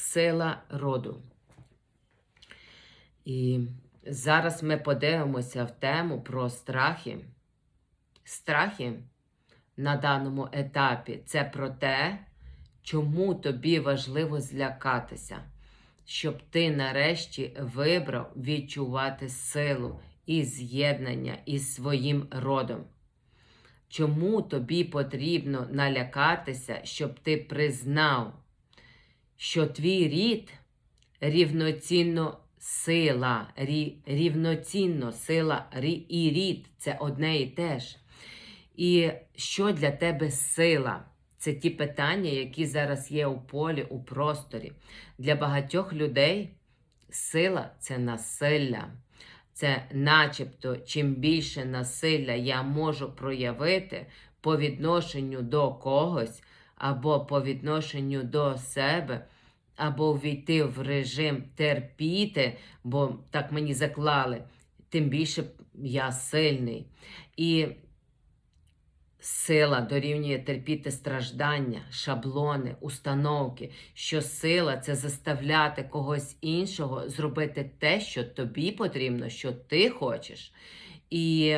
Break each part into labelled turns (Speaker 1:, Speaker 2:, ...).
Speaker 1: сила роду. І зараз ми подивимося в тему про страхи. Страхи на даному етапі це про те, чому тобі важливо злякатися, щоб ти нарешті вибрав відчувати силу і з'єднання із своїм родом. Чому тобі потрібно налякатися, щоб ти признав, що твій рід рівноцінно сила, рі, рівноцінно сила рі, і рід це одне і те ж. І що для тебе сила? Це ті питання, які зараз є у полі, у просторі. Для багатьох людей сила це насилля. Це начебто, чим більше насилля я можу проявити по відношенню до когось, або по відношенню до себе, або ввійти в режим терпіти, бо так мені заклали, тим більше я сильний. І Сила дорівнює терпіти страждання, шаблони, установки, що сила це заставляти когось іншого зробити те, що тобі потрібно, що ти хочеш. І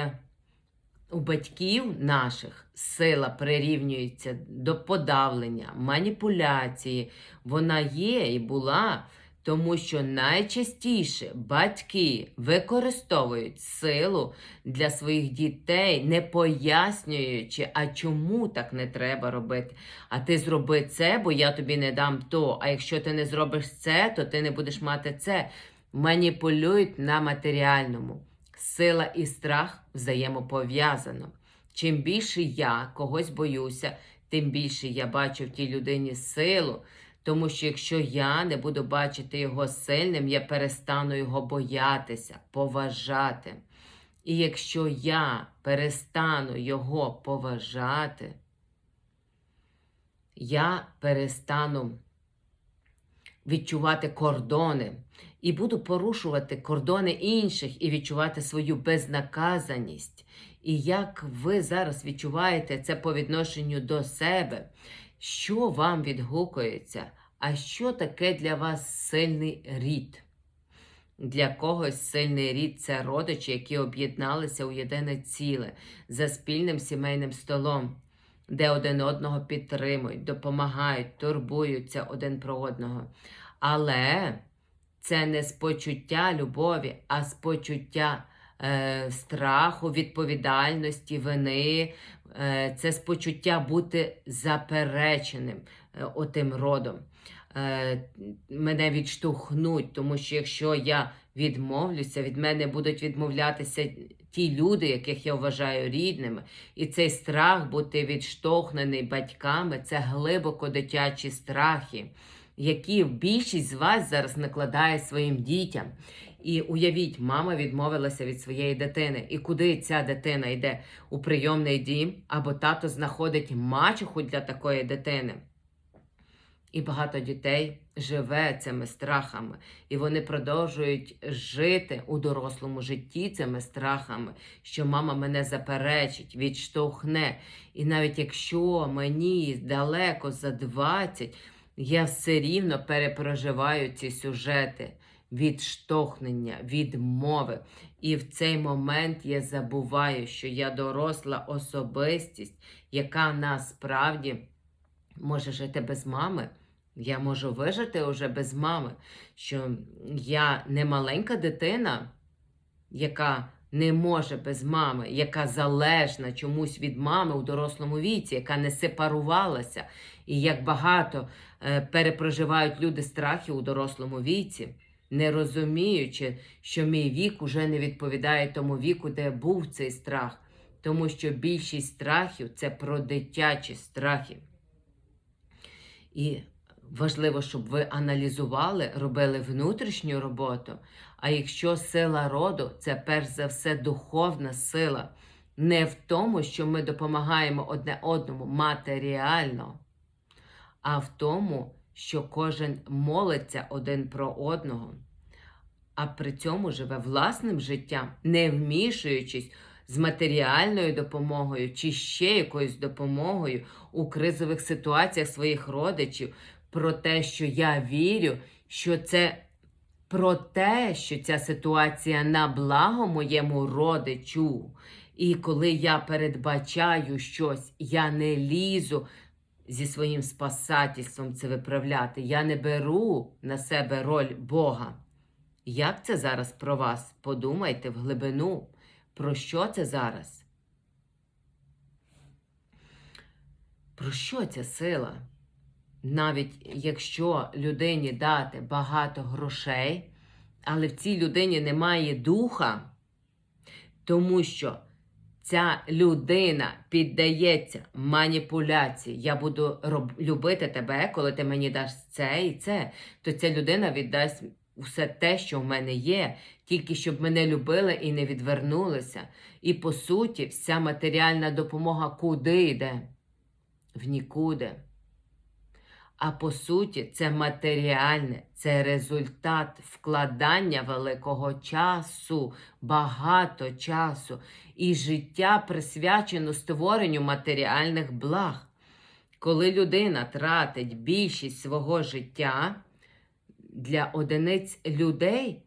Speaker 1: у батьків наших сила прирівнюється до подавлення, маніпуляції. Вона є і була. Тому що найчастіше батьки використовують силу для своїх дітей, не пояснюючи, а чому так не треба робити. А ти зроби це, бо я тобі не дам то. А якщо ти не зробиш це, то ти не будеш мати це. Маніпулюють на матеріальному. Сила і страх взаємопов'язано. Чим більше я когось боюся, тим більше я бачу в тій людині силу. Тому що якщо я не буду бачити його сильним, я перестану його боятися, поважати. І якщо я перестану його поважати, я перестану відчувати кордони і буду порушувати кордони інших і відчувати свою безнаказаність. І як ви зараз відчуваєте це по відношенню до себе? що вам відгукується, а що таке для вас сильний рід? Для когось сильний рід це родичі, які об'єдналися у єдине ціле за спільним сімейним столом, де один одного підтримують, допомагають, турбуються один про одного. Але це не з почуття любові, а з почуття е, страху, відповідальності, вини, Е, це спочуття бути запереченим е, отим родом. Е, мене відштовхнуть, тому що якщо я відмовлюся, від мене будуть відмовлятися ті люди, яких я вважаю рідними. І цей страх бути відштовхнений батьками це глибоко дитячі страхи, які більшість з вас зараз накладає своїм дітям. І уявіть, мама відмовилася від своєї дитини. І куди ця дитина йде у прийомний дім, або тато знаходить мачуху для такої дитини. І багато дітей живе цими страхами, і вони продовжують жити у дорослому житті цими страхами, що мама мене заперечить, відштовхне. І навіть якщо мені далеко за 20, я все рівно перепроживаю ці сюжети відштовхнення, відмови. І в цей момент я забуваю, що я доросла особистість, яка насправді може жити без мами. Я можу вижити уже без мами, що я не маленька дитина, яка не може без мами, яка залежна чомусь від мами у дорослому віці, яка не сепарувалася, і як багато е, перепроживають люди страхи у дорослому віці не розуміючи, що мій вік уже не відповідає тому віку, де був цей страх, тому що більшість страхів це про дитячі страхи. І важливо, щоб ви аналізували, робили внутрішню роботу. А якщо сила роду це перш за все духовна сила, не в тому, що ми допомагаємо одне одному матеріально, а в тому, що кожен молиться один про одного, а при цьому живе власним життям, не вмішуючись з матеріальною допомогою чи ще якоюсь допомогою у кризових ситуаціях своїх родичів, про те, що я вірю, що це про те, що ця ситуація на благо моєму родичу. І коли я передбачаю щось, я не лізу зі своїм спасательством це виправляти. Я не беру на себе роль Бога. Як це зараз про вас? Подумайте в глибину. Про що це зараз? Про що ця сила? Навіть якщо людині дати багато грошей, але в цій людині немає духа, тому що ця людина піддається маніпуляції. Я буду роб... любити тебе, коли ти мені даш це і це, то ця людина віддасть усе те, що в мене є, тільки щоб мене любили і не відвернулися. І по суті, вся матеріальна допомога куди йде? В нікуди. А по суті, це матеріальне, це результат вкладання великого часу, багато часу. І життя присвячено створенню матеріальних благ. Коли людина тратить більшість свого життя для одиниць людей,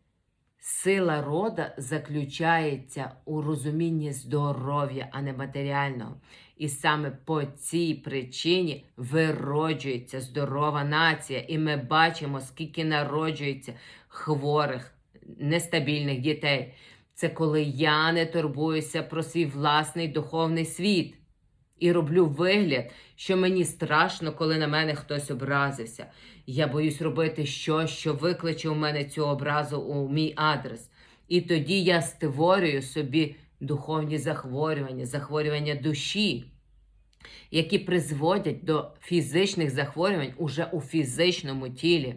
Speaker 1: сила рода заключається у розумінні здоров'я, а не матеріального. І саме по цій причині вироджується здорова нація, і ми бачимо, скільки народжується хворих, нестабільних дітей. Це коли я не турбуюся про свій власний духовний світ і роблю вигляд, що мені страшно, коли на мене хтось образився. Я боюсь робити щось, що викличе у мене цю образу у мій адрес. І тоді я створюю собі духовні захворювання, захворювання душі, які призводять до фізичних захворювань уже у фізичному тілі.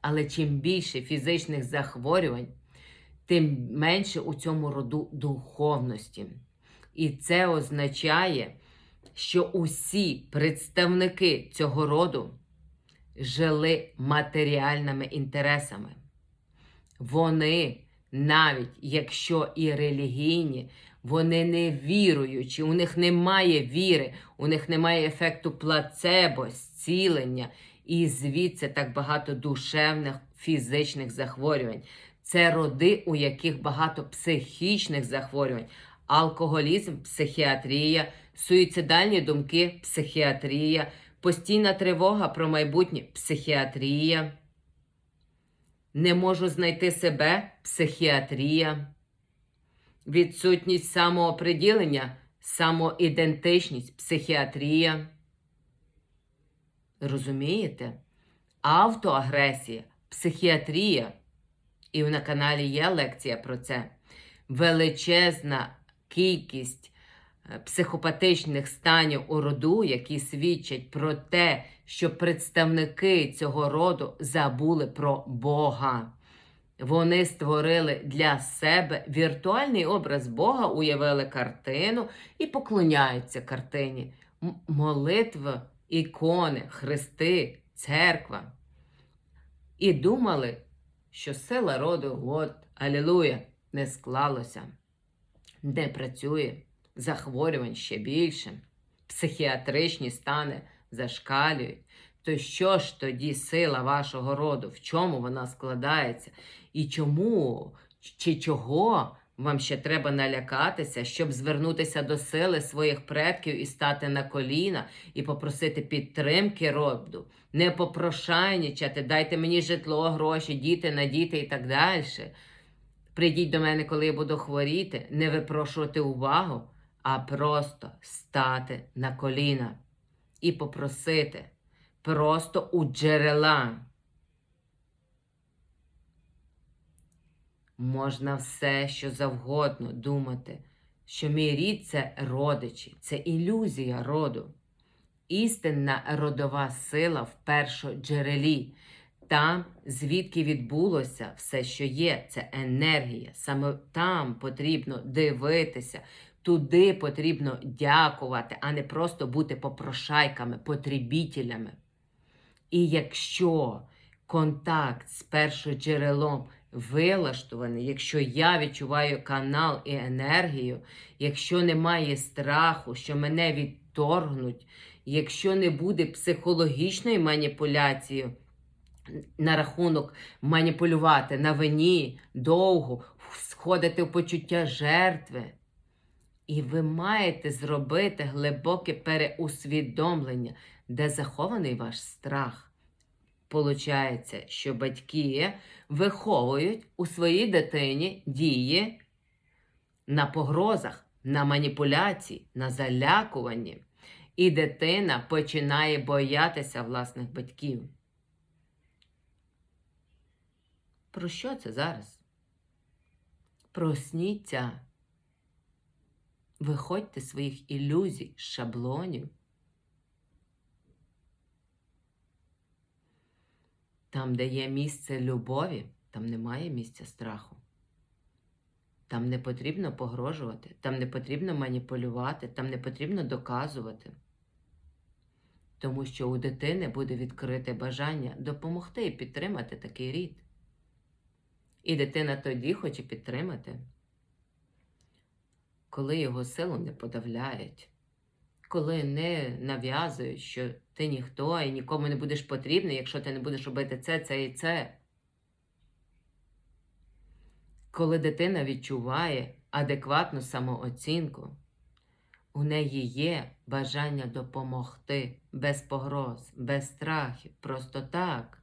Speaker 1: Але чим більше фізичних захворювань, тим менше у цьому роду духовності. І це означає, що усі представники цього роду жили матеріальними інтересами. Вони, навіть якщо і релігійні, вони не віруючі, у них немає віри, у них немає ефекту плацебо, зцілення, і звідси так багато душевних фізичних захворювань. Це роди, у яких багато психічних захворювань, алкоголізм, психіатрія, суїцидальні думки, психіатрія, постійна тривога про майбутнє психіатрія. Не можу знайти себе психіатрія, відсутність самооприділення, самоідентичність, психіатрія. Розумієте? Автоагресія, психіатрія. І на каналі є лекція про це. Величезна кількість психопатичних станів у роду, які свідчать про те, що представники цього роду забули про Бога. Вони створили для себе віртуальний образ Бога, уявили картину і поклоняються картині. Молитва, ікони, хрести, церква. І думали, що сила роду, от, алілуя, не склалося, не працює, захворювань ще більше, психіатричні стани зашкалюють. То що ж тоді сила вашого роду? В чому вона складається? І чому чи чого вам ще треба налякатися, щоб звернутися до сили своїх предків і стати на коліна і попросити підтримки роду? Не попрошайничати, дайте мені житло, гроші, діти на діти і так далі. Прийдіть до мене, коли я буду хворіти, не випрошувати увагу, а просто стати на коліна і попросити просто у джерела. Можна все, що завгодно думати, що мій рід це родичі, це ілюзія роду. Істинна родова сила в першоджерелі. Там, звідки відбулося все, що є, це енергія. Саме там потрібно дивитися, туди потрібно дякувати, а не просто бути попрошайками, потребітелями. І якщо контакт з першоджерелом вилаштований, якщо я відчуваю канал і енергію, якщо немає страху, що мене відторгнуть, якщо не буде психологічної маніпуляції на рахунок маніпулювати на вині довго, сходити в почуття жертви. І ви маєте зробити глибоке переусвідомлення, де захований ваш страх. Получається, що батьки виховують у своїй дитині дії на погрозах, на маніпуляції, на залякуванні. І дитина починає боятися власних батьків. Про що це зараз? Просніться. Виходьте своїх ілюзій, шаблонів. Там, де є місце любові, там немає місця страху. Там не потрібно погрожувати, там не потрібно маніпулювати, там не потрібно доказувати. Тому що у дитини буде відкрите бажання допомогти і підтримати такий рід. І дитина тоді хоче підтримати, коли його силу не подавляють, коли не нав'язують, що ти ніхто і нікому не будеш потрібний, якщо ти не будеш робити це, це і це. Коли дитина відчуває адекватну самооцінку, у неї є бажання допомогти без погроз, без страхів, просто так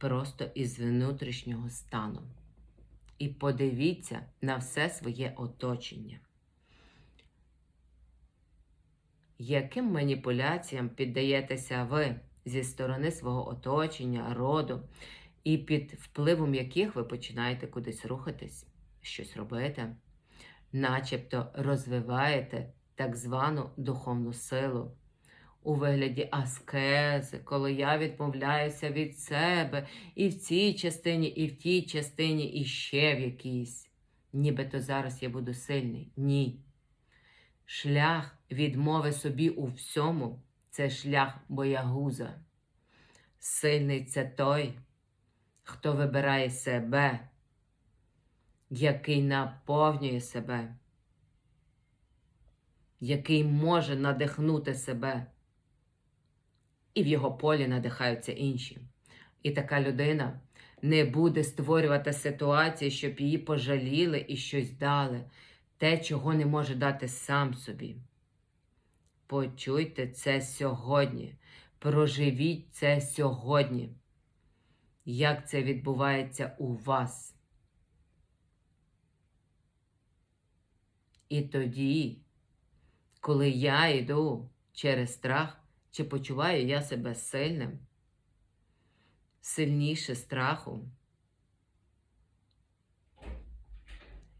Speaker 1: просто із внутрішнього стану. І подивіться на все своє оточення. Яким маніпуляціям піддаєтеся ви зі сторони свого оточення, роду, і під впливом яких ви починаєте кудись рухатись, щось робити, начебто розвиваєте так звану духовну силу, у вигляді аскези, коли я відмовляюся від себе і в цій частині, і в тій частині, і ще в якійсь. Нібито зараз я буду сильний. Ні. Шлях відмови собі у всьому це шлях боягуза. Сильний це той, хто вибирає себе, який наповнює себе, який може надихнути себе і в його полі надихаються інші. І така людина не буде створювати ситуації, щоб її пожаліли і щось дали, те, чого не може дати сам собі. Почуйте це сьогодні, проживіть це сьогодні. Як це відбувається у вас? І тоді, коли я йду через страх, чи почуваю я себе сильним, сильніше страху?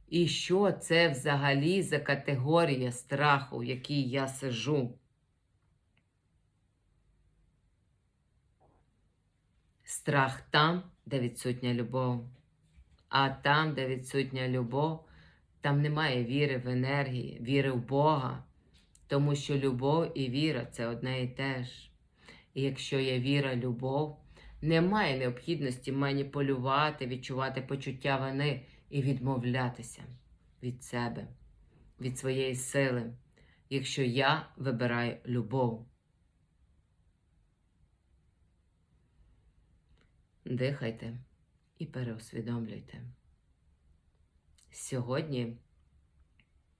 Speaker 1: І що це взагалі за категорія страху, в якій я сижу? Страх там, де відсутня любов. А там, де відсутня любов, там немає віри в енергії, віри в Бога. Тому що любов і віра це одне і те ж. І якщо є віра, любов, немає необхідності маніпулювати, відчувати почуття вини і відмовлятися від себе, від своєї сили, якщо я вибираю любов. Дихайте і переусвідомлюйте. Сьогодні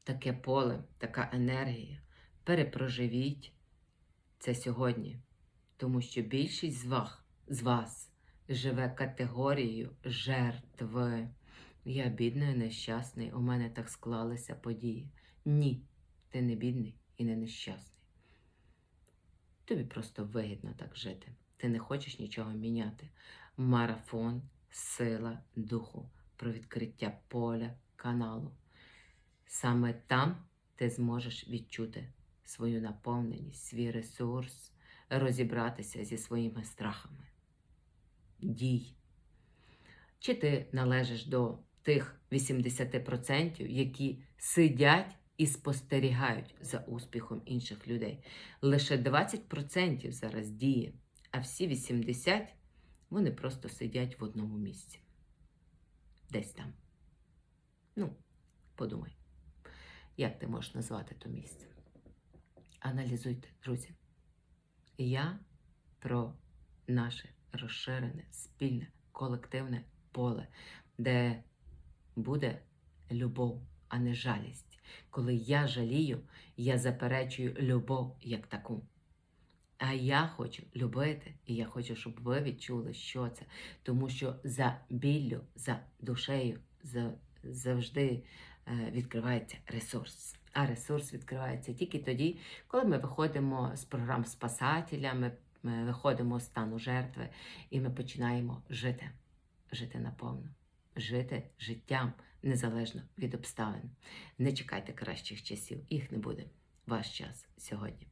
Speaker 1: таке поле, така енергія перепроживіть це сьогодні, тому що більшість з вас, з вас живе категорією жертви. Я бідний, нещасний, у мене так склалися події. Ні, ти не бідний і не нещасний. Тобі просто вигідно так жити. Ти не хочеш нічого міняти. Марафон, сила духу про відкриття поля, каналу. Саме там ти зможеш відчути свою наповненість, свій ресурс, розібратися зі своїми страхами. Дій. Чи ти належиш до тих 80%, які сидять і спостерігають за успіхом інших людей? Лише 20% зараз діє, а всі 80% вони просто сидять в одному місці. Десь там. Ну, подумай, як ти можеш назвати то місце? Аналізуйте, друзі. Я про наше розширене, спільне, колективне поле, де буде любов, а не жалість. Коли я жалію, я заперечую любов як таку. А я хочу любити, і я хочу, щоб ви відчули, що це. Тому що за біллю, за душею за, завжди е, відкривається ресурс. А ресурс відкривається тільки тоді, коли ми виходимо з програм спасателя, ми, ми виходимо з стану жертви і ми починаємо жити, жити наповну, жити життям незалежно від обставин. Не чекайте кращих часів, їх не буде. Ваш час сьогодні.